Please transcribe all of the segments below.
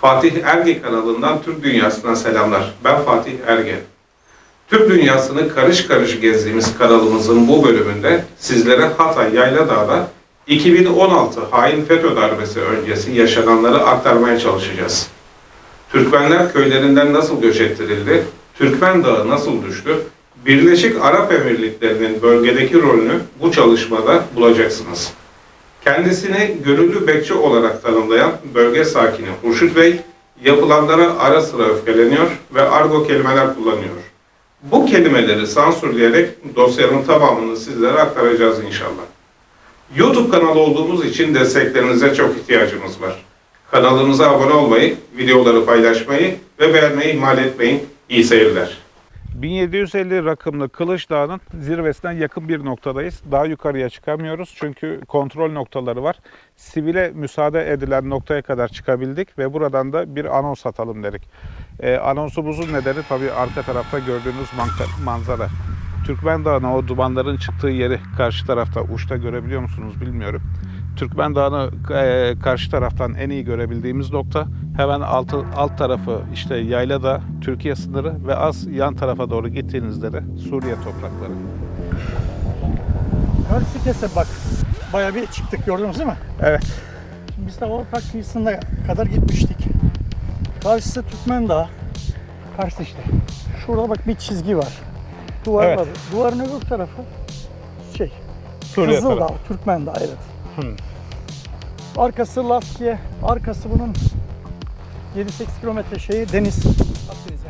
Fatih Erge kanalından Türk Dünyası'na selamlar. Ben Fatih Erge. Türk Dünyası'nı karış karış gezdiğimiz kanalımızın bu bölümünde sizlere Hatay Yayladağ'da 2016 hain FETÖ darbesi öncesi yaşananları aktarmaya çalışacağız. Türkmenler köylerinden nasıl göç ettirildi? Türkmen Dağı nasıl düştü? Birleşik Arap Emirlikleri'nin bölgedeki rolünü bu çalışmada bulacaksınız. Kendisini gönüllü bekçi olarak tanımlayan bölge sakini Hurşit Bey, yapılanlara ara sıra öfkeleniyor ve argo kelimeler kullanıyor. Bu kelimeleri sansürleyerek dosyanın tamamını sizlere aktaracağız inşallah. YouTube kanalı olduğumuz için desteklerinize çok ihtiyacımız var. Kanalımıza abone olmayı, videoları paylaşmayı ve beğenmeyi ihmal etmeyin. İyi seyirler. 1750 rakımlı Kılıç Dağı'nın zirvesinden yakın bir noktadayız. Daha yukarıya çıkamıyoruz çünkü kontrol noktaları var. Sivile müsaade edilen noktaya kadar çıkabildik ve buradan da bir anons atalım dedik. Ee, anonsumuzun nedeni tabii arka tarafta gördüğünüz manzara. Türkmen Dağı'na o dumanların çıktığı yeri karşı tarafta uçta görebiliyor musunuz bilmiyorum. Türkmen Dağı'nı e, karşı taraftan en iyi görebildiğimiz nokta hemen altı, alt tarafı işte Yaylada, Türkiye sınırı ve az yan tarafa doğru gittiğinizde de Suriye toprakları. Karşı kese bak. Bayağı bir çıktık gördünüz değil mi? Evet. Şimdi biz de ortak kıyısına kadar gitmiştik. Karşısı Türkmen Dağı. Karşı işte. Şurada bak bir çizgi var. Duvar Evet. var. Duvarın öbür tarafı şey. Suriye Kızıldağ, tarafı. Türkmen Dağı evet. Hı. Arkası Laskiye, arkası bunun 7-8 kilometre şeyi deniz. Akdeniz.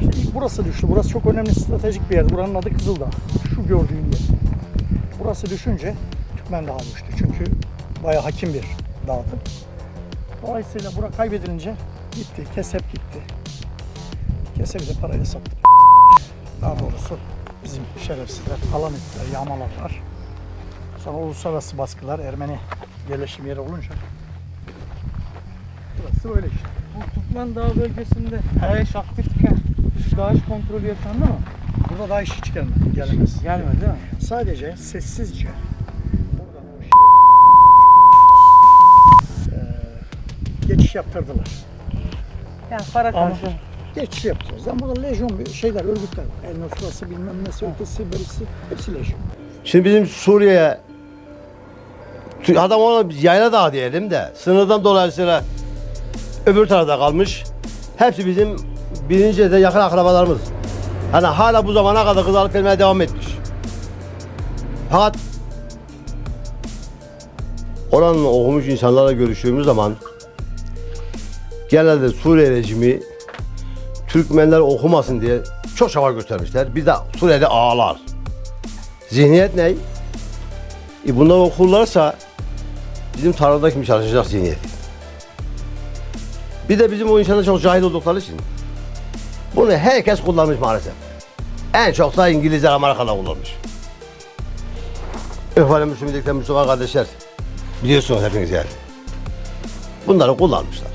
İşte ilk burası düştü. Burası çok önemli stratejik bir yer. Buranın adı Kızıldağ. Şu gördüğün yer. Burası düşünce Türkmen Dağı düştü. Çünkü bayağı hakim bir dağdı. Dolayısıyla bura kaybedilince gitti. Kesep gitti. Kesebi de parayla sattık. Daha doğrusu bizim şerefsizler alan ettiler, yağmaladılar. Sonra uluslararası baskılar Ermeni yerleşim yeri olunca burası böyle işte. Bu Türkmen Dağı bölgesinde DAEŞ aktifken DAEŞ kontrolü yaşandı mı? Burada daha iş hiç gelmedi, gelemez. Gelmedi değil mi? Sadece sessizce buradan o şey eee, geçiş yaptırdılar. Yani para karşı. geçiş yaptırdılar. Ama burada lejyon bir şeyler, örgütler var. El Nusra'sı bilmem nesi, ötesi, birisi, hepsi lejyon. Şimdi bizim Suriye'ye adam ona yayla dağı diyelim de sınırdan dolayısıyla öbür tarafta kalmış. Hepsi bizim birinci de yakın akrabalarımız. Hani hala bu zamana kadar kız alıp gelmeye devam etmiş. Fakat oranın okumuş insanlarla görüştüğümüz zaman genelde Suriye rejimi Türkmenler okumasın diye çok çaba göstermişler. Bir de Suriye'de ağlar. Zihniyet ne? E bunlar okurlarsa bizim tarlada kim çalışacak zihniyeti. Bir de bizim o insanlar çok cahil oldukları için bunu herkes kullanmış maalesef. En çok da İngilizler Amerikalılar kullanmış. Efendim Müslümanlıktan Müslüman kardeşler biliyorsunuz hepiniz yani. Bunları kullanmışlar.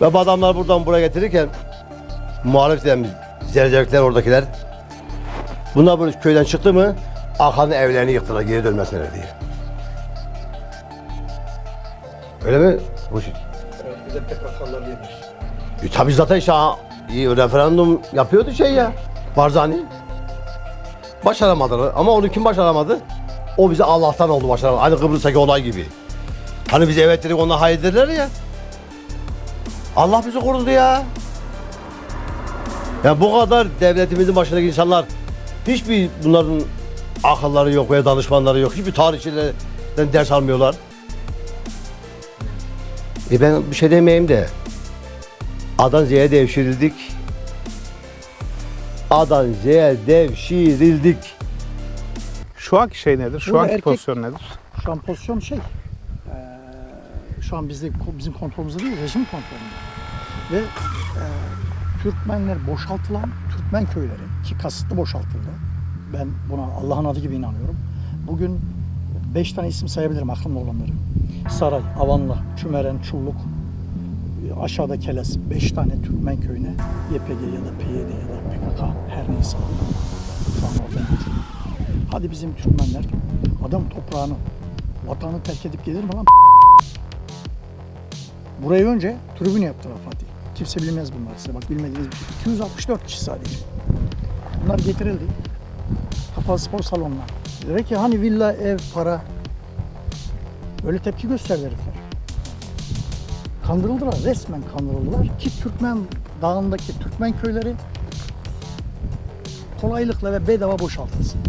Ve bu adamlar buradan buraya getirirken muhalif dediğimiz zercelikler oradakiler Bunlar böyle köyden çıktı mı Akan'ın evlerini yıktılar geri dönmesinler diye. Öyle mi? Bu şey. Bize PKK'lar yedir. E, tabii zaten işte ha, iyi, referandum yapıyordu şey ya. Barzani. Başaramadılar ama onu kim başaramadı? O bize Allah'tan oldu başaramadı. Aynı Kıbrıs'taki olay gibi. Hani biz evet dedik ona hayır dediler ya. Allah bizi korudu ya. Ya bu kadar devletimizin başındaki insanlar hiçbir bunların akılları yok veya danışmanları yok. Hiçbir tarihçilerden ders almıyorlar. E ben bir şey demeyeyim de A'dan Z'ye devşirildik. A'dan Z'ye devşirildik. Şu anki şey nedir? Şu Burada anki erkek- pozisyon nedir? Şu an pozisyon şey, eee, şu an bizde, bizim kontrolümüzde değil, rejim kontrolünde. Ve eee, Türkmenler boşaltılan Türkmen köyleri ki kasıtlı boşaltıldı. Ben buna Allah'ın adı gibi inanıyorum. Bugün beş tane isim sayabilirim aklımda olanları. Saray, Avanla, Çümeren, Çulluk, aşağıda Keles. Beş tane Türkmen köyüne YPG ya da PYD ya da PKK her neyse. Hadi bizim Türkmenler adam toprağını, vatanı terk edip gelir mi lan? Burayı önce tribün yaptılar Fatih. Kimse bilmez bunları size. Bak bilmediğiniz bir şey. 264 kişi sadece. Bunlar getirildi. Kapalı spor salonuna. Dedi ki hani villa, ev, para. Böyle tepki gösterdi herifler. Kandırıldılar, resmen kandırıldılar ki Türkmen dağındaki Türkmen köyleri kolaylıkla ve bedava boşaltılsın.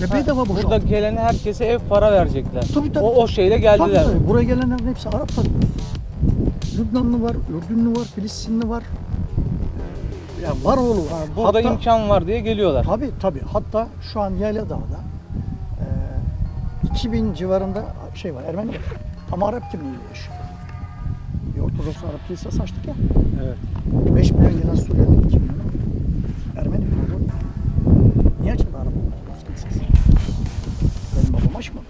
Ve bedava Burada boşaltılsın. gelen herkese ev para verecekler. Tabii, tabii. O, o şeyle geldiler. Tabii, buraya gelenlerin hepsi Arap tabii. Lübnanlı var, Ürdünlü var, Filistinli var. Ya var oğlu var. Burada Hatta- imkan var diye geliyorlar. Tabii tabii. Hatta şu an Yayladağ'da e, 2000 civarında şey var, Ermeni var. Ama Arap kimliğiyle yaşıyor. Bir Ortodoks Arap kilisesi açtık ya. Evet. 5 milyon gelen Suriyeli 2 milyon Ermeni var. Niye açıldı Arap Ortodoks kilisesi? Benim babam açmadı.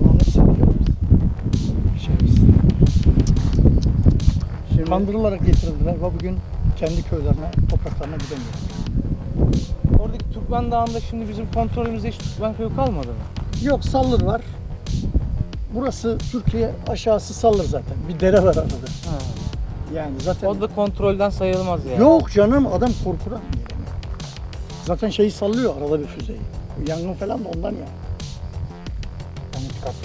Bunların hepsini biliyoruz biz. Şeyiz. Şimdi Kandırılarak getirildiler ve bugün kendi köylerine, topraklarına gidemiyor. oradaki Türkmen Dağı'nda şimdi bizim kontrolümüzde hiç Türkmen köyü kalmadı mı? Yok Sallır var. Burası Türkiye aşağısı Sallır zaten. Bir dere var arada. Ha. Yani zaten O da kontrolden sayılmaz yani. yok canım adam korkudan gelemiyor. Zaten şeyi sallıyor arada bir füzeyi. Yangın falan da ondan yani.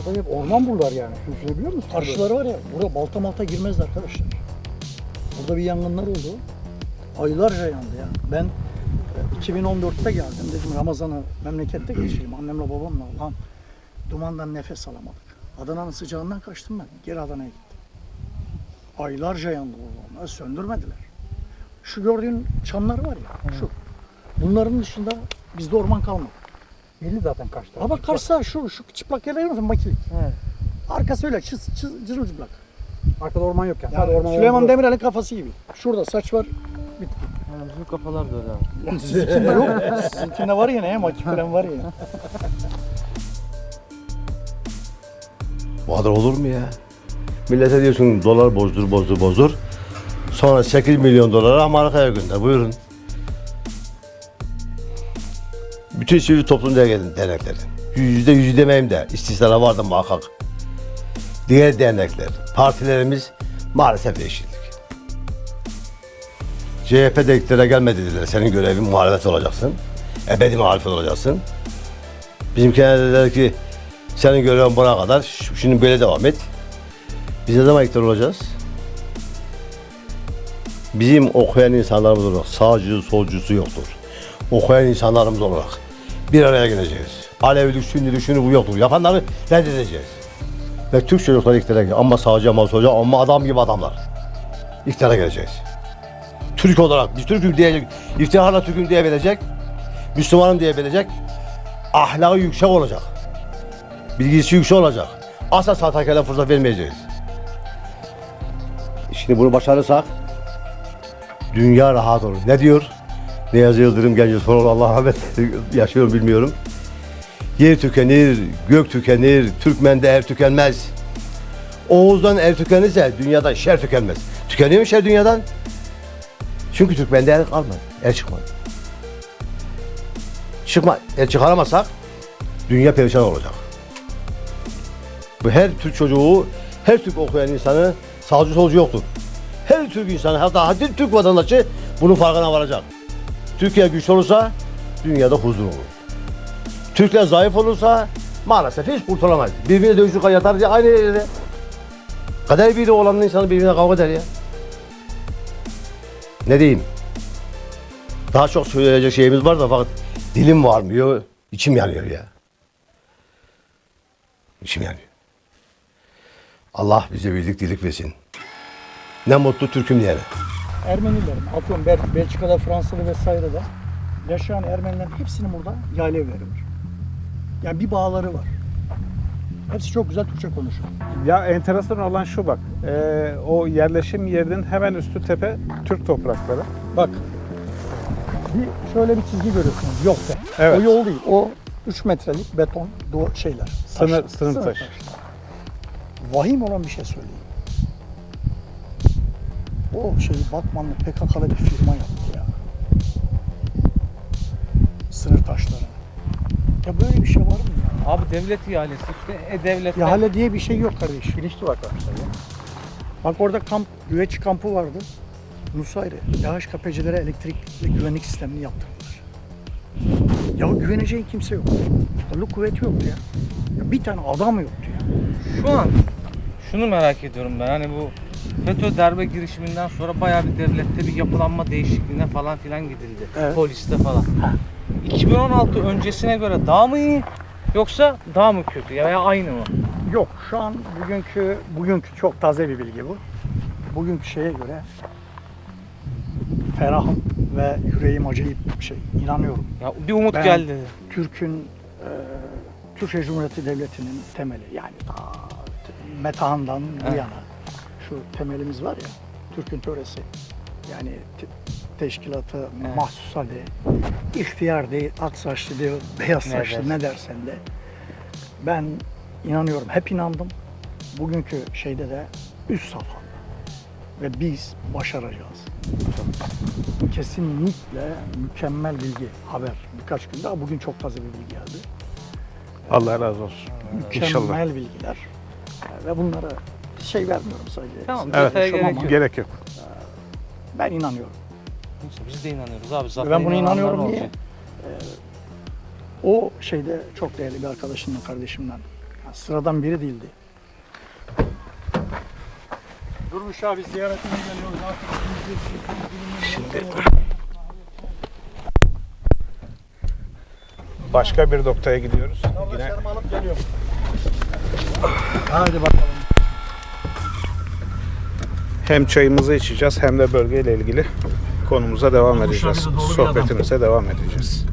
Yani hep orman buralar yani. Düşünebiliyor musun? Karşıları var ya, burada balta malta girmezdi arkadaşlar. Burada bir yangınlar oldu. Aylarca yandı ya. Ben e, 2014'te geldim dedim Ramazan'ı memlekette geçireyim. Annemle babamla lan. Dumandan nefes alamadık. Adana'nın sıcağından kaçtım ben. Geri Adana'ya gittim. Aylarca yandı. Onları söndürmediler. Şu gördüğün çamlar var ya, şu. Bunların dışında bizde orman kalmadı. Belli zaten kaçtı. Ha bak karşıda şu, şu çıplak yerler musun? Makilik. Arkası öyle çız, çız, cırılcıplak. Arkada orman yok yani. Yani Sadece orman Süleyman Demirel'in kafası gibi. Şurada saç var. Yani bizim kafalar da öyle abi. Sizinkinde yok. Sizinkinde var yine ya. Makip falan var ya. Bu kadar olur mu ya? Millete diyorsun dolar bozdur bozdur bozdur. Sonra 8 milyon dolara Amerika'ya gönder. Buyurun. Bütün sivil toplum dernekleri. Yüzde yüzü demeyeyim de istisnalar vardı muhakkak. Diğer dernekler, partilerimiz maalesef yeşillik. CHP de iktidara gelmedi dediler. Senin görevin muhalefet olacaksın. Ebedi muhalefet olacaksın. Bizimkiler dediler ki senin görevin buna kadar. Şimdi böyle devam et. Biz ne zaman iktidar olacağız? Bizim okuyan insanlarımız olarak sağcı, solcusu yoktur. Okuyan insanlarımız olarak bir araya geleceğiz. Alevilik, Sünnilik, şunu bu yoktur. Yapanları reddedeceğiz. Ve Türk çocukları iktidara gelecek. Ama sağcı, ama solcu, ama adam gibi adamlar. İktidara geleceğiz. Türk olarak, biz Türk'üm diyecek, iftiharla Türk'üm diyebilecek, Müslümanım diyebilecek, ahlakı yüksek olacak. Bilgisi yüksek olacak. Asla sahtekarlığa fırsat vermeyeceğiz. Şimdi bunu başarırsak dünya rahat olur. Ne diyor? Ne yazıyor Yıldırım Genco sonra Allah rahmet yaşıyor bilmiyorum. Yer tükenir, gök tükenir, Türkmen'de er tükenmez. Oğuz'dan er tükenirse dünyada şer tükenmez. Tükeniyor mu şer dünyadan? Çünkü Türkmen'de er kalmadı, er çıkmadı. Çıkma, er çıkaramazsak dünya perişan olacak. Bu her Türk çocuğu, her Türk okuyan insanı sağcı solcu yoktur. Her Türk insanı, hatta her Türk vatandaşı bunun farkına varacak. Türkiye güçlü olursa dünyada huzur olur. Türkler zayıf olursa maalesef hiç kurtulamaz. Birbirine dövüşür yatar diye aynı yerde. Kader biri olan insanı birbirine kavga eder ya. Ne diyeyim? Daha çok söyleyecek şeyimiz var da fakat dilim varmıyor, içim yanıyor ya. İçim yanıyor. Allah bize birlik dirlik versin. Ne mutlu Türk'üm diyene. Ermenilerin, atıyorum Bel- Belçika'da, Fransa'da vesairede yaşayan Ermenilerin hepsinin burada yayla var. Yani bir bağları var. Hepsi çok güzel Türkçe konuşuyor. Ya enteresan olan şu bak. e, o yerleşim yerinin hemen üstü tepe Türk toprakları. Bak. Bir şöyle bir çizgi görüyorsunuz. Yok be. Evet. O yol değil. O 3 metrelik beton do şeyler. Sınır- taşlar, sınır taşı. taşlar. Vahim olan bir şey söyleyeyim. O şeyi Batmanlı PKK'lı bir firma yaptı ya. Ya böyle bir şey var mı ya? Abi devlet ihalesi işte. E devlet. İhale diye bir şey yok kardeş. Bilinçli bak arkadaşlar ya. Bak orada kamp, güveç kampı vardı. Nusayrı. Yağış kapecilere elektrikli güvenlik sistemini yaptırdılar. Ya güveneceğin kimse yok. Kolluk kuvveti yoktu ya. ya. Bir tane adam yoktu ya. Şu an şunu merak ediyorum ben. Hani bu FETÖ darbe girişiminden sonra bayağı bir devlette bir yapılanma değişikliğine falan filan gidildi. Evet. Poliste falan. Ha. 2016 öncesine göre daha mı iyi yoksa daha mı kötü ya veya aynı mı? Yok şu an bugünkü bugünkü çok taze bir bilgi bu. Bugünkü şeye göre ferahım ve yüreğim acayip bir şey. İnanıyorum. Ya bir umut Ben- geldi. Türk'ün e, Türkiye Cumhuriyeti Devleti'nin temeli yani ta Metehan'dan bu Evet. yana şu temelimiz var ya Türk'ün töresi yani te- teşkilatı Evet. mahsus hali ihtiyar değil ak saçlı değil beyaz Ne saçlı dersin? ne dersen de ben inanıyorum hep inandım bugünkü şeyde de üst safhada ve biz başaracağız. Kesinlikle mükemmel bilgi, haber. Birkaç gün daha bugün çok taze bir bilgi geldi. Allah razı olsun. İnşallah. Mükemmel bilgiler. Ee, Ve bunlara şey vermiyorum sadece. Tamam, Evet. detaya konuşamam gerek ama yok. Gerek yok. Ben inanıyorum. Neyse, Biz de inanıyoruz abi. Zaten ben buna inananlar inanıyorum olacak. niye? Ee, o şeyde çok değerli bir arkadaşımdan, kardeşimden. Ya sıradan biri değildi. Durmuş abi ziyaretine geliyoruz. Şimdi başka bir noktaya gidiyoruz. Yine alıp geliyorum. Hadi bakalım. Hem çayımızı içeceğiz hem de bölgeyle ilgili konumuza devam edeceğiz. Sohbetimize devam edeceğiz.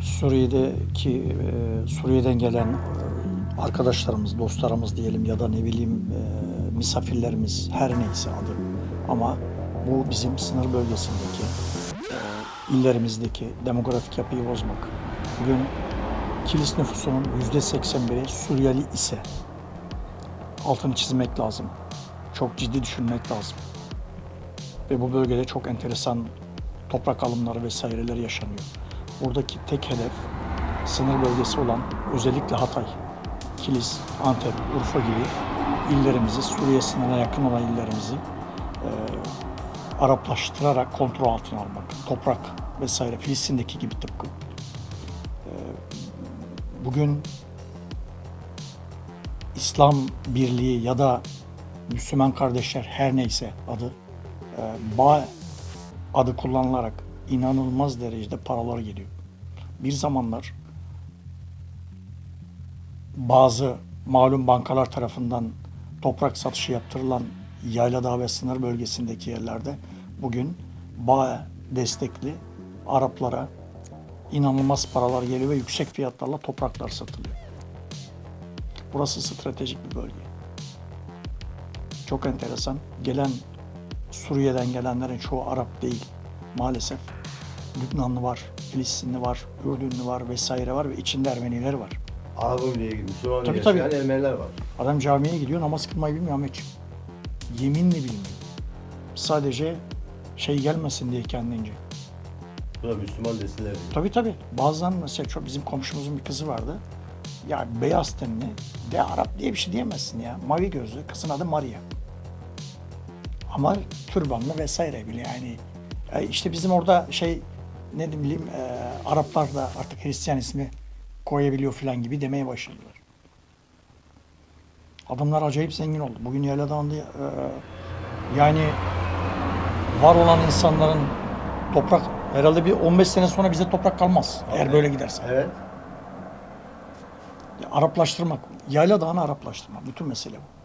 Suriye'deki e, Suriye'den gelen e, arkadaşlarımız, dostlarımız diyelim ya da ne bileyim e, misafirlerimiz her neyse adı. Ama bu bizim sınır bölgesindeki illerimizdeki demografik yapıyı bozmak. Bugün Kilis nüfusunun yüzde 81'i Suriyeli ise altını çizmek lazım. Çok ciddi düşünmek lazım. Ve bu bölgede çok enteresan toprak alımları vesaireler yaşanıyor. Buradaki tek hedef sınır bölgesi olan özellikle Hatay, Kilis, Antep, Urfa gibi illerimizi, Suriye sınırına yakın olan illerimizi e, Araplaştırarak kontrol altına almak. Toprak vesaire Filistin'deki gibi tıpkı. E, bugün İslam Birliği ya da Müslüman kardeşler her neyse adı e, bağ adı kullanılarak inanılmaz derecede paralar geliyor. Bir zamanlar bazı malum bankalar tarafından toprak satışı yaptırılan Yayladağ ve sınır bölgesindeki yerlerde bugün bağ destekli Araplara inanılmaz paralar geliyor ve yüksek fiyatlarla topraklar satılıyor. Burası stratejik bir bölge. Çok enteresan. Gelen Suriye'den gelenlerin çoğu Arap değil maalesef. Lübnanlı var, Filistinli var, Ürdünlü var vesaire var ve içinde Ermeniler var. Araba bile ilgili Müslüman Tabii, yaşayan tabii. Ermeniler var. Adam camiye gidiyor namaz kılmayı bilmiyor Ahmetciğim. Yeminle bilmiyor. Sadece şey gelmesin diye kendince. Bu da Müslüman desinler. Tabii tabii. Bazen mesela çok bizim komşumuzun bir kızı vardı. Ya beyaz tenli de Arap diye bir şey diyemezsin ya. Mavi gözlü. Kızın adı Maria. Ama türbanlı vesaire bile yani. E, işte bizim orada şey ne bileyim e, Araplar da artık Hristiyan ismi koyabiliyor falan gibi demeye başladılar. Adamlar acayip zengin oldu. Bugün Yayladağ'ında e, yani var olan insanların toprak herhalde bir 15 sene sonra bize toprak kalmaz eğer böyle giderse. Evet. Araplaştırmak, Yayla Dağı'nı Araplaştırmak. Bütün mesele bu.